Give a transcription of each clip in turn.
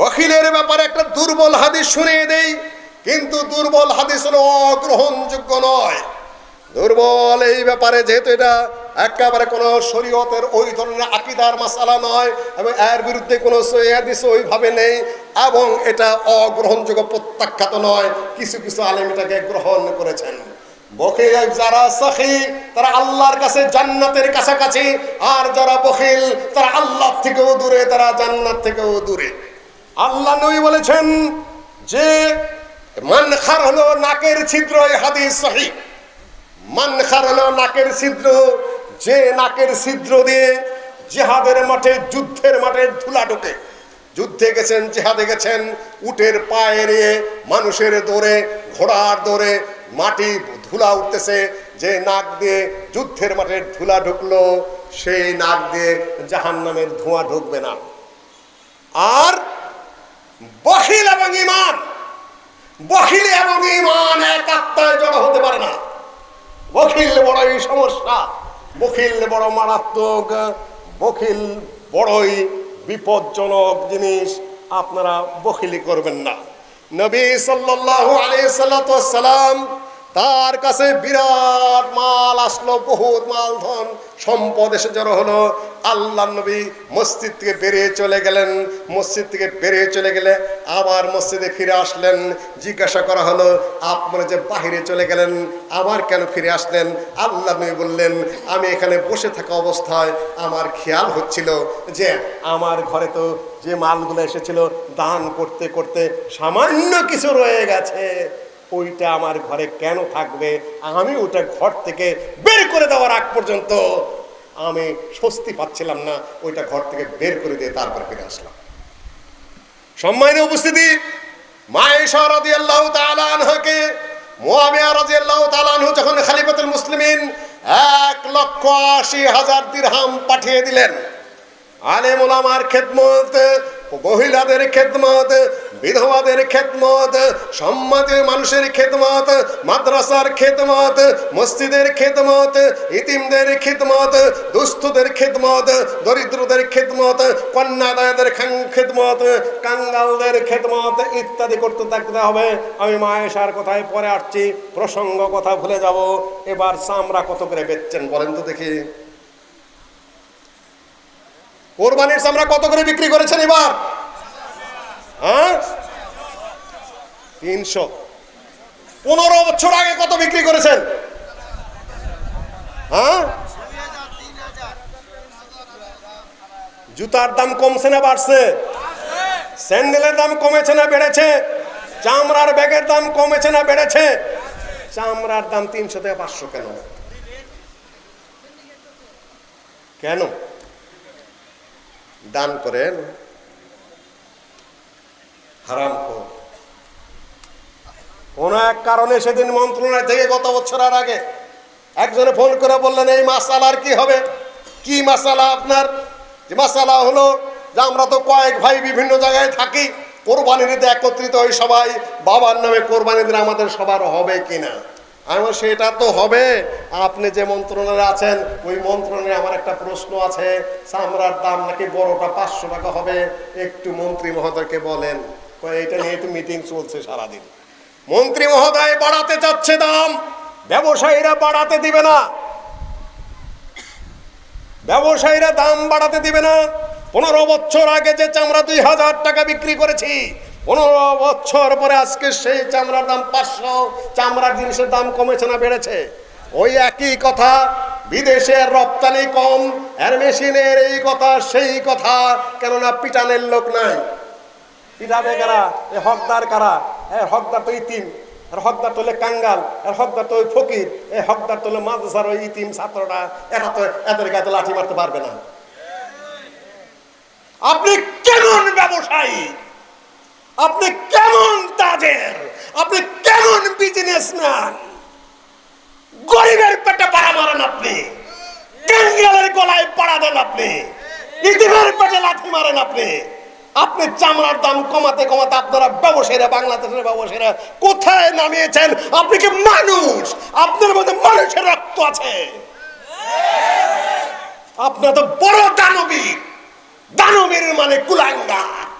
বখিলের ব্যাপারে একটা দুর্বল হাদিস শুনিয়ে দেই, কিন্তু দুর্বল হাদিস হলো অগ্রহণযোগ্য নয়। দুর্বল এই ব্যাপারে যেহেতু এটা একেবারে কোনো শরীয়তের ওই ধরনের আকিদার মাসালা নয়, এবং এর বিরুদ্ধে কোনো হাদিস ওইভাবে নেই, এবং এটা অগ্রহণযোগ্য প্রত্যাখ্যাত নয়। কিছু কিছু আলেম এটাকে গ্রহণ করেছেন। বখিল যারা সখী, তারা আল্লাহর কাছে জান্নাতের কাছাকাছি, আর যারা বখিল, তারা আল্লাহ থেকেও দূরে, তারা জান্নাত থেকেও দূরে। আল্লাহ নবী বলেছেন যে মান খার হলো নাকের ছিদ্র, এই হাদিস সহি। মান খার হলো নাকের ছিদ্র, যে নাকের ছিদ্র দিয়ে জিহাদের মাঠে, যুদ্ধের মাঠে ধুলা ঢোকে। যুদ্ধে গেছেন, জিহাদে গেছেন, উটের পায়ে নিয়ে মানুষের দৌড়ে, ঘোড়ার দৌড়ে মাটি ধুলা উঠতেছে। যে নাক দিয়ে যুদ্ধের মাঠে ধুলা ঢুকলো, সেই নাক দিয়ে জাহান নামের ধোঁয়া ঢুকবে না। আর বখিল এবং ইমান বখিল এবং ইমান এক আত্মায় জড়ো হতে পারে না। বখিল বড়ই সমস্যা, বখিল বড় মারাত্মক, বখিল বড়ই বিপজ্জনক জিনিস আপনারা বখিলি করবেন না। নবী সাল্লাল্লাহু আলাইহি সাল্লাম তার কাছে বিরাট মাল আসলো, বহুত মাল, ধন, সম্পদ এসে জড়ো হলো। আল্লাহ নবী মসজিদ থেকে বেরিয়ে চলে গেলেন। মসজিদ থেকে বেরিয়ে চলে গেলে আবার মসজিদে ফিরে আসলেন। জিজ্ঞাসা করা হলো আপনারা যে বাহিরে চলে গেলেন, আবার কেন ফিরে আসলেন? আল্লাহ নবী বললেন, আমি এখানে বসে থাকা অবস্থায় আমার খেয়াল হচ্ছিল যে আমার ঘরে তো যে মালগুলো এসেছিল, দান করতে করতে সামান্য কিছু রয়ে গেছে। ওইটা আমার ঘরে কেন থাকবে? আমি ওটা ঘর থেকে বের করে দেওয়ার আগ পর্যন্ত আমি স্বস্তি পাচ্ছিলাম না, ওইটা ঘর থেকে বের করে দিয়ে তারপর ফিরে আসলাম। সম্মানিত উপস্থিতি, মায়েশা রাদিয়াল্লাহু তাআলা আনহাকে, মুয়াবিয়া রাদিয়াল্লাহু তাআলা আনহু যখন খলিফাতুল মুসলিমিন এক লক্ষ আশি হাজার দিরহাম পাঠিয়ে দিলেন আলেম ওলামার খেদমত মহিলাদের খেদমত, বিধবাদের খেদমত সম্মতি মানুষের খেদমত, মাদ্রাসার খেদমত, মসজিদের খেদমত, ইতিমদের খেদমত, দুস্থদের খেদমত, দরিদ্রদের খেদমত, কন্যাদায়দের খেদমত, কাঙ্গালদের খেদমত ইত্যাদি করতে থাকতে হবে। আমি মায়েশার কথায় পরে আসছি, প্রসঙ্গ কথা ভুলে যাব। এবার চামড়া কত করে বেচছেন বলেন তো দেখি। কোরবানির চামড়া কত করে বিক্রি করেছেন এবার? হ্যাঁ? তিনশো। পনেরো বছর আগে কত বিক্রি করেছেন? হ্যাঁ? জুতার দাম কমছে না, বাড়ছে। স্যান্ডেলের দাম কমেছে না, বেড়েছে। চামড়ার ব্যাগের দাম কমেছে না, বেড়েছে। চামড়ার দাম তিনশো থেকে পাঁচশো কেন? কেন? দান করেন, হারাম কোন এক কারণে সেদিন মন্ত্রণালয় থেকে গত বছরের আগে একজনে ফোন করে বললেন, এই মাসালার কি হবে? কি মাসালা আপনার? যে মাসালা হলো যে আমরা তো কয়েক ভাই বিভিন্ন জায়গায় থাকি কোরবানি দিতে একত্রিত হই সবাই, বাবার নামে কোরবানি দিলে আমাদের সবার হবে কিনা? আমি সেটা তো হবে। আপনি যে মন্ত্রণালয়ে আছেন, ওই মন্ত্রণালয়ে আমার একটা প্রশ্ন আছে। চামড়ার দাম নাকি বড়টা পাঁচশো টাকা হবে? একটু মন্ত্রী মহোদয়কে বলেন। এটা নিয়ে একটু মিটিং চলছে সারাদিন। মন্ত্রী মহোদয় বাড়াতে চাচ্ছে দাম, ব্যবসায়ীরা বাড়াতে দিবে না। ব্যবসায়ীরা দাম বাড়াতে দিবে না। পনেরো বছর আগে যে চামড়া দুই হাজার টাকা বিক্রি করেছি পনেরো বছর পরে আজকে সেই চামড়ার দাম পাঁচশো, চামড়ার জিনিসের দাম কমেছে না বেড়েছে? ওই একই কথা বিদেশের রপ্তানি কম, এর মেশিনের এই কথা, সেই কথা, কেননা পিটানের লোক নাই। পিটাবে কারা? এ হকদার কারা? এ হকদার তো ইতিম আর হকদার তোলে কাঙ্গাল আর হকদার তো ফকির, এ হকদার তোলে মাদ্রাসার ওই ইতিম ছাত্রটা এরা তো এদের গায়ে লাঠি মারতে পারবে না। আপনি কেমন ব্যবসায়ী? আপনি কেমন তাজের আপনি কেমন বিজনেসম্যান গরিবের পেটে পাড়া মারেন আপনি। কাঙ্গালের গলায় পাড়া দেন আপনি। পেটে মারেন আপনি। আপনি চামড়ার দাম কমাতে কমাতে আপনারা ব্যবসায়ীরা, বাংলাদেশের ব্যবসায়ীরা কোথায় নামিয়েছেন? আপনি কি মানুষ? আপনার মধ্যে মানুষের রক্ত আছে। আপনার তো বড় দানবী। দানবীর মানে কুলাঙ্গা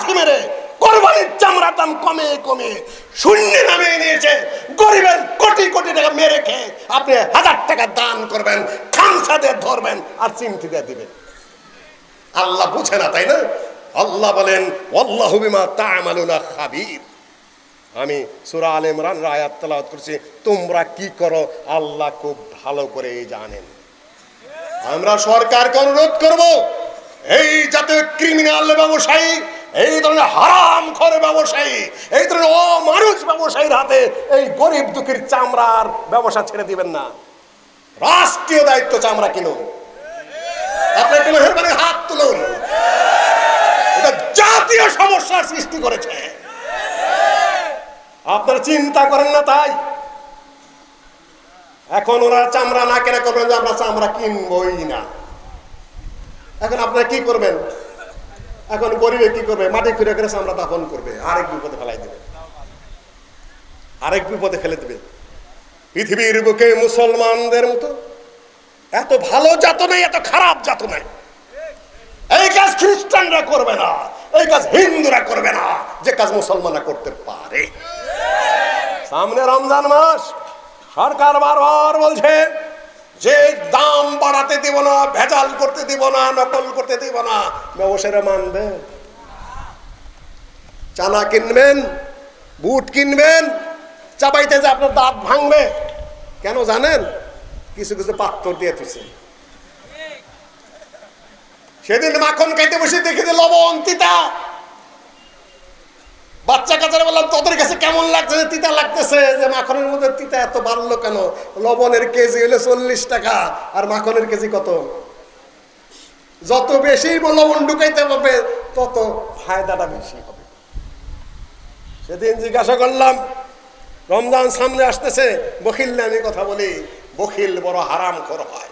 লাথি মেরে কোরবানির চামড়ার দাম কমে কমে শূন্য নামিয়ে নিয়েছে। গরিবের কোটি কোটি টাকা মেরে খেয়ে আপনি হাজার টাকা দান করবেন, খামসা ধরবেন আর চিমটি দিয়ে দিবেন। আল্লাহ বুঝে না, তাই না? আল্লাহ বলেন আল্লাহ বিমা তা'মালুনা খাবির। আমি সূরা আলে ইমরান আয়াত তেলাওয়াত করছি। তোমরা কি করো? আল্লাহ খুব ভালো করে জানেন। আমরা সরকারকে অনুরোধ করব, এই জাতীয় ক্রিমিনাল ব্যবসায়ী এই ধরনের হারাম খর ব্যবসায়ী, এই ধরনের অমানুষ ব্যবসায়ীর হাতে এই গরিব দুঃখীর চামড়ার ব্যবসা ছেড়ে দিবেন না। রাষ্ট্রীয় দায়িত্ব চামড়া কিনুন। আপনি একটু মেহরবানি হাত তুলুন। এটা জাতীয় সমস্যার সৃষ্টি করেছে। আপনারা চিন্তা করেন না তাই। এখন ওরা চামড়া না কেনা করবেন যে আমরা চামড়া কিনবই না। এখন আপনারা কি করবেন? এখন গরিবে কি করবে? মাটি খুঁড়ে করে চামড়া দাফন করবে। আরেক বিপদে ফেলাই দেবে। আরেক বিপদে ফেলে দেবে। পৃথিবীর বুকে মুসলমানদের মতো এত ভালো জাত নেই, এত খারাপ জাত নেই। এই কাজ খ্রিস্টানরা করবে না, এই কাজ হিন্দুরা করবে না, যে কাজ মুসলমানরা করতে পারে। সামনে রমজান মাস, সরকার বারবার বলছে যে দাম বাড়াতে দিব না, ভেজাল করতে দিব না, নকল করতে দিব না, ব্যবসায়ীরা মানবে। চানা কিনবেন, বুট কিনবেন, চাপাইতে যে আপনার দাঁত ভাঙবে, কেন জানেন? কিছু কিছু পাত্র দিয়ে তুছে সেদিন মাখন খাইতে বসে দেখি লবণ তিতা। বাচ্চা কাচারা বললাম, তোদের কাছে কেমন লাগছে যে তিতা লাগতেছে? যে মাখনের মধ্যে তিতা এত বাড়লো কেন? লবণের কেজি হলো চল্লিশ টাকা, আর মাখনের কেজি কত? যত বেশি লবণ ঢুকাইতে পারবে, তত ফায়দাটা বেশি হবে। সেদিন জিজ্ঞাসা করলাম, রমজান সামনে আসতেছে, বখিল না আমি কথা বলি। বখিল বড় হারাম খর হয়।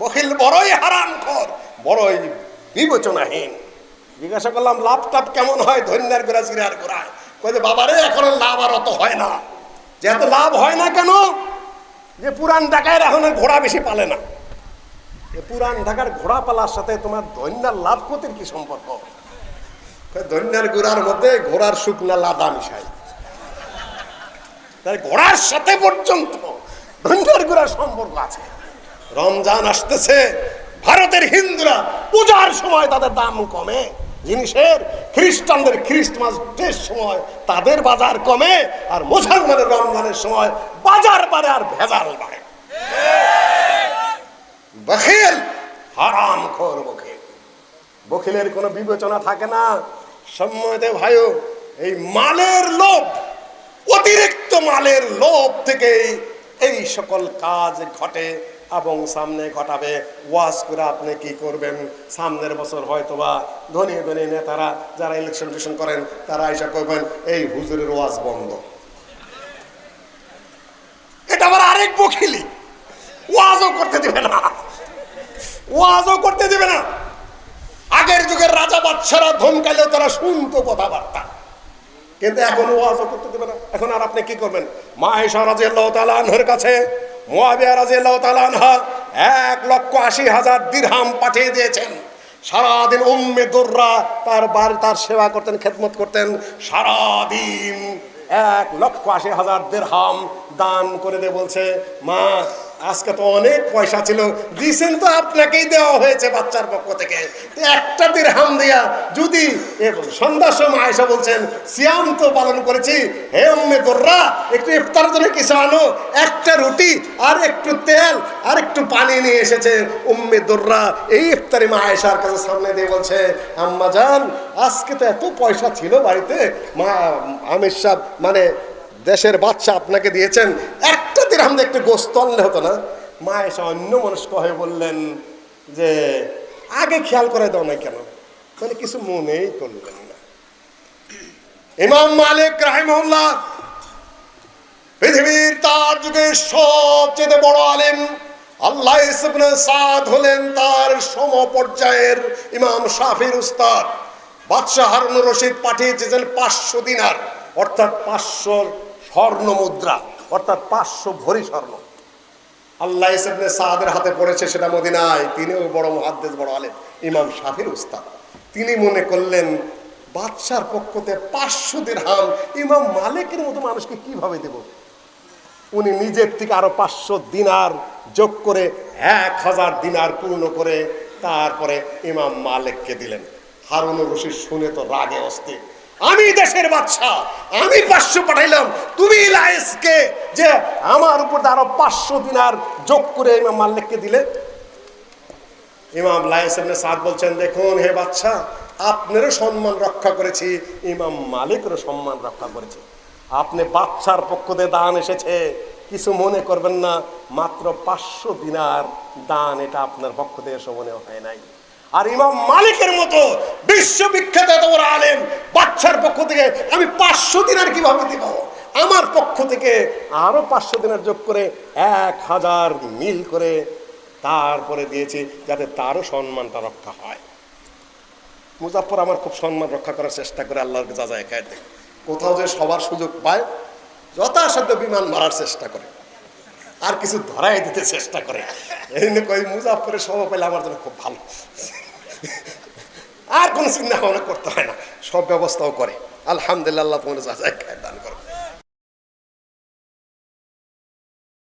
বখিল বড়ই হারাম খর বড়ই বিবেচনাহীন। জিজ্ঞাসা করলাম লাভ টাভ কেমন হয় ধন্যার গোড়া, জিরার গোড়ায় কয়ে বাবারে, এখন লাভ আর অত হয় না। যে এত লাভ হয় না কেন, যে পুরান ঢাকায় এখন ঘোড়া বেশি পালে না। পুরান ঢাকার ঘোড়া পালার সাথে তোমার ধন্যার লাভ ক্ষতির কি সম্পর্ক? ধন্যার গোড়ার মধ্যে ঘোড়ার শুকনা লাদা মিশাই। তাই ঘোড়ার সাথে পর্যন্ত ধন্যার গোড়ার সম্পর্ক আছে। রমজান আসতেছে, ভারতের হিন্দুরা পূজার সময় তাদের দাম কমে। জিনিসের খ্রিস্টানদের খ্রিস্টমাস ডের সময়, তাদের বাজার কমে আর মুসলমানের রমজানের সময় বাজার বাড়ে আর ভেজাল বাড়ে। হারাম খোর বখিল। বখিলের কোনো বিবেচনা থাকে না। সম্মতে ভাইও, এই মালের লোভ, অতিরিক্ত মালের লোভ থেকে এই সকল কাজ ঘটে। এবং সামনে ঘটাবে। ওয়াজ করে আপনি কি করবেন? সামনের বছর হয়তোবা ধনী ধনী নেতারা যারা ইলেকশন টিলেকশন করেন, তারা এসে করবেন এই হুজুরের ওয়াজ বন্ধ। এটা আবার আরেক বখিলি ওয়াজও করতে দিবে না। ওয়াজও করতে দিবে না। আগের যুগের রাজা বাচ্চারা ধমকালেও তারা শুনতো কথাবার্তা। কিন্তু এখন ওয়াজও করতে দেবে না। এখন আর আপনি কি করবেন? মা মাহেশা রাজিয়াল্লাহ তালানহের কাছে মোয়াবিয়া রাজিয়াল্লাহ তালানহা এক লক্ষ আশি হাজার দিরহাম পাঠিয়ে দিয়েছেন। সারাদিন উম্মে দুর্রা তার বাড়ি, তার সেবা করতেন, খেদমত করতেন। সারাদিন এক লক্ষ আশি হাজার দেড়হাম দান করে দে বলছে, মা আজকে তো অনেক পয়সা ছিল। দিছেন তো আপনাকেই দেওয়া হয়েছে বাচ্চার পক্ষ থেকে। একটা একটা দিরহাম দিয়া যদি সন্ধ্যার সময় আয়সা বলছেন, সিয়াম তো পালন করেছি। হে উম্মে দোররা, একটু ইফতার জন্য কিছু আনো। একটা রুটি আর একটু তেল আর একটু পানি নিয়ে এসেছে। উম্মে দোররা এই ইফতারি মা আয়েশার কাছে সামনে দিয়ে বলছে, আম্মা জান, আজকে তো এত পয়সা ছিল বাড়িতে। মা আমির সাহেব মানে দেশের বাচ্চা আপনাকে দিয়েছেন। একটা দিরহাম দিয়ে একটু গোস্ত আনলে হতো না? মা এসে অন্য মনস্ক হয়ে বললেন যে, আগে খেয়াল করে দাও না কেন? মানে কিছু মনেই করলেন না। ইমাম মালিক রাহিমউল্লাহ পৃথিবীর তার যুগের সবচেয়ে বড় আলেম আল্লাহ ইসবনে সাদ হলেন তার সম পর্যায়ের ইমাম শাফির উস্তাদ। বাদশাহ হারুন রশিদ পাঠিয়েছিলেন পাঁচশো দিনার, অর্থাৎ পাঁচশো স্বর্ণ মুদ্রা। অর্থাৎ পাঁচশো ভরি স্বর্ণ। আল্লাহ ইসবনে সাদের হাতে পড়েছে সেটা মদিনায়। তিনিও বড় মহাদ্দেশ বড় আলেম, ইমাম শাফির উস্তাদ। তিনি মনে করলেন, বাদশার পক্ষতে পাঁচশো দিরহাম ইমাম মালিকের মতো মানুষকে কীভাবে দেব? উনি নিজের থেকে আরও পাঁচশো দিনার যোগ করে এক হাজার দিনার পূর্ণ করে তারপরে ইমাম মালিককে দিলেন। হারুন রশিদ শুনে তো রাগে অস্থির। আমি দেশের বাদশা আমি পাঁচশো পাঠাইলাম। তুমি লায়েসকে যে আমার উপর আরও পাঁচশো দিনার যোগ করে ইমাম মালিককে দিলে। ইমাম লাইস ইবনে সাদ বলছেন, দেখুন হে বাচ্চা আপনারও সম্মান রক্ষা করেছি, ইমাম মালিকেরও সম্মান রক্ষা করেছি। আপনি বাচ্চার পক্ষ থেকে দান এসেছে। কিছু মনে করবেন না, মাত্র পাঁচশো দিনার দান এটা আপনার পক্ষ থেকে এসে মনে হয় নাই। আর ইমাম মালিকের মতো বিশ্ববিখ্যাত এত বড় আলেম বাচ্চার পক্ষ থেকে আমি পাঁচশো দিন আর কীভাবে দিব? আমার পক্ষ থেকে আরও পাঁচশো দিনের যোগ করে এক হাজার মিল করে তারপরে দিয়েছি যাতে তারও সম্মানটা রক্ষা হয়। মুজাফর আমার খুব সম্মান রক্ষা করার চেষ্টা করে আল্লাহকে যা যায় খায় দেয়। কোথাও যে সবার সুযোগ পায়, যথাসাধ্য বিমান মারার চেষ্টা করে। আর কিছু ধরাই দিতে চেষ্টা করে। এই জন্য কই মুজাফরের সভা পেলে আমার জন্য খুব ভালো। আর কোনো চিন্তা ভাবনা করতে হয় না। সব ব্যবস্থাও করে। আলহামদুলিল্লাহ তোমার যা যায় দান করো